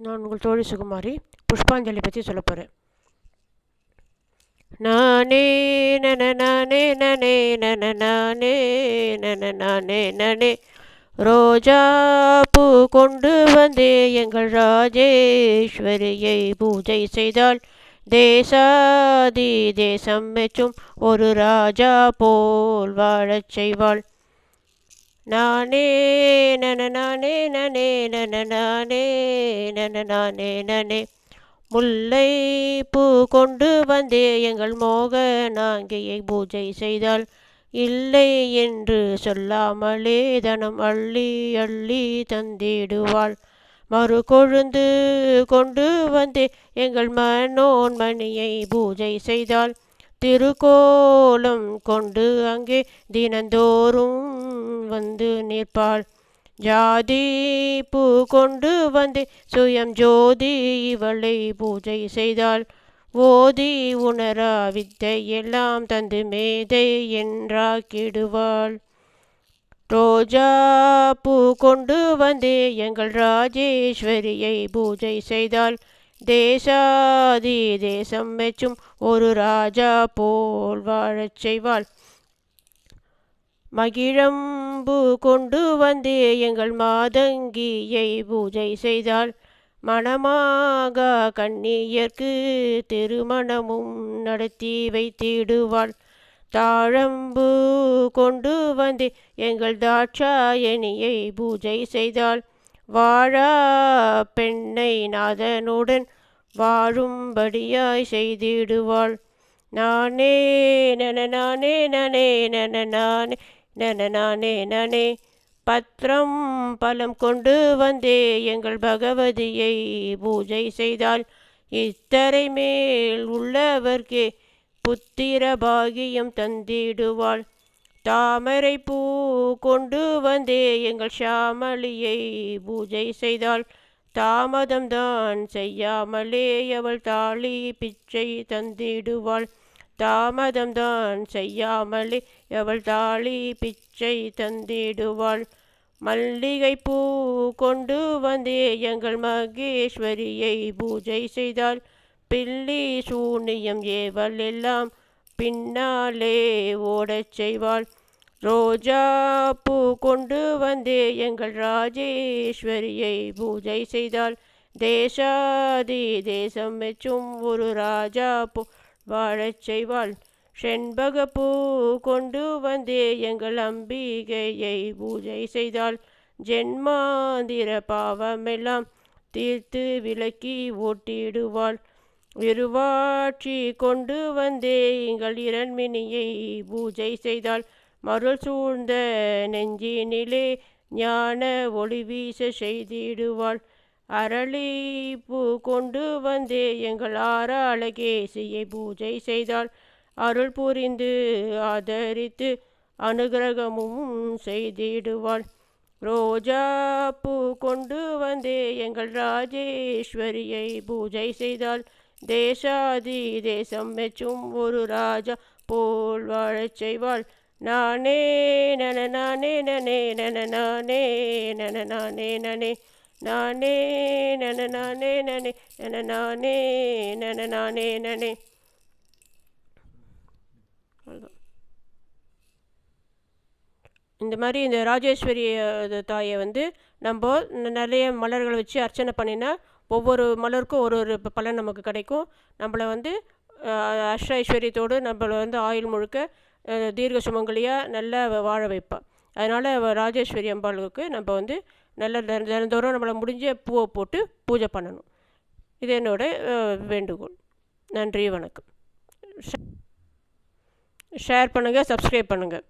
நான் உங்கள் தோழி சுகுமாரி புஷ்பாஞ்சலி பற்றி சொல்ல போகிறேன் நானே நன நானே நனே நன நானே நன நானே நனே. ரோஜா பூ கொண்டு வந்தே எங்கள் ராஜேஸ்வரியை பூஜை செய்தால் தேசாதி தேசம் மெச்சும் ஒரு ராஜா போல் வாழச் செய்வாள். நானே நன நானே நனே நன நானே நன நானே நனே. முல்லை பூ கொண்டு வந்தே எங்கள் மோக நாங்கியை பூஜை செய்தால் இல்லை என்று சொல்லாமலே தனம் அள்ளி அள்ளி தந்திடுவாள். மறு கொழுந்து கொண்டு வந்தே எங்கள் மனோன்மணியை பூஜை செய்தால் திருக்கோலம் கொண்டு அங்கே தினந்தோறும் வந்து நிற்பாள். ஜாதி பூ கொண்டு வந்து சுயம் ஜோதி இவளை பூஜை செய்தாள். ஓதி உணரா வித்தை எல்லாம் தந்து மேதை என்றாக்கிடுவாள். ரோஜா பூ கொண்டு வந்து எங்கள் ராஜேஸ்வரியை பூஜை செய்தால் தேசாதி தேசம் வச்சும் ஒரு ராஜா போல் வாழச் செய்வாள். மகிழம்பு கொண்டு வந்து எங்கள் மாதங்கியை பூஜை செய்தாள். மணமாக கண்ணியர்க்கு திருமணமும் நடத்தி வைத்திடுவாள். தாழம்பு கொண்டு வந்து எங்கள் தாட்சாயணியை பூஜை செய்தாள். வாழா பெண்ணை நாதனுடன் வாழும்படியாய் செய்திடுவாள். நானே நன நானே நனே நன நானே நன நானே நனே. பத்திரம் பலம் கொண்டு வந்தே எங்கள் பகவதியை பூஜை செய்தால் இத்தரை மேல் உள்ளவர்க்கே புத்திர பாகியம் தந்திடுவாள். தாமரை பூ கொண்டு வந்தே எங்கள் ஷாமலியை பூஜை செய்தால் தாமதம்தான் செய்யாமலே அவள் தாலி பிச்சை தந்திடுவாள். தாமதம்தான் செய்யாமலே அவள் தாலி பிச்சை தந்திடுவாள். மல்லிகை பூ கொண்டு வந்தே எங்கள் மகேஸ்வரியை பூஜை செய்தால் பில்லி சூனியம் ஏவல் எல்லாம் பின்னாலே ஓடச் செய்வாள். ரோஜா பூ கொண்டு வந்தே எங்கள் ராஜேஸ்வரியை பூஜை செய்தாள். தேசாதி தேசம் மெச்சும் ஒரு ராஜா பூ வாழச் செய்வாள். செண்பக பூ கொண்டு வந்தே எங்கள் அம்பிகையை பூஜை செய்தால் ஜென்மாந்திர பாவமெல்லாம் தீர்த்து விலக்கி ஓட்டிடுவாள். விருவாட்சி கொண்டு வந்தே எங்கள் இரண்மினியை பூஜை செய்தால் மருள் சூழ்ந்த நெஞ்சினிலே ஞான ஒளி வீச செய்திடுவாள். அரளி பூ கொண்டு வந்தே எங்கள் ஆறாளகேசியை பூஜை செய்தால் அருள் புரிந்து ஆதரித்து அனுகிரகமும் செய்திடுவாள். ரோஜா பூ கொண்டு வந்தே எங்கள் ராஜேஸ்வரியை பூஜை செய்தால் தேசாதி தேசம் மெச்சும் ஒரு ராஜா போல் வாழச் செய்வாள். நானே நன நானே நனே நன நானே நன நானே நனே. நானே நன நானே நனே நன நானே நன நானே நனே. இந்த மாதிரி இந்த ராஜேஸ்வரி தாயை வந்து நம்ம நிறைய மலர்களை வச்சு அர்ச்சனை பண்ணினா ஒவ்வொரு மலருக்கும் ஒரு ஒரு பலன் நமக்கு கிடைக்கும். நம்மளை வந்து அஷ்ட ஐஸ்வர்யத்தோடு நம்மளை வந்து ஆயுள் முழுக்க தீர்க்க சுமங்கலியாக நல்லா வாழ வைப்பாள் அதனால் ராஜேஸ்வரி அம்பாளுக்கு நம்ம வந்து நல்ல தினந்தோறும் நம்மளை முடிஞ்ச பூவை போட்டு பூஜை பண்ணணும். இது என்னோட வேண்டுகோள். நன்றி வணக்கம். ஷேர் பண்ணுங்கள் சப்ஸ்கிரைப் பண்ணுங்கள்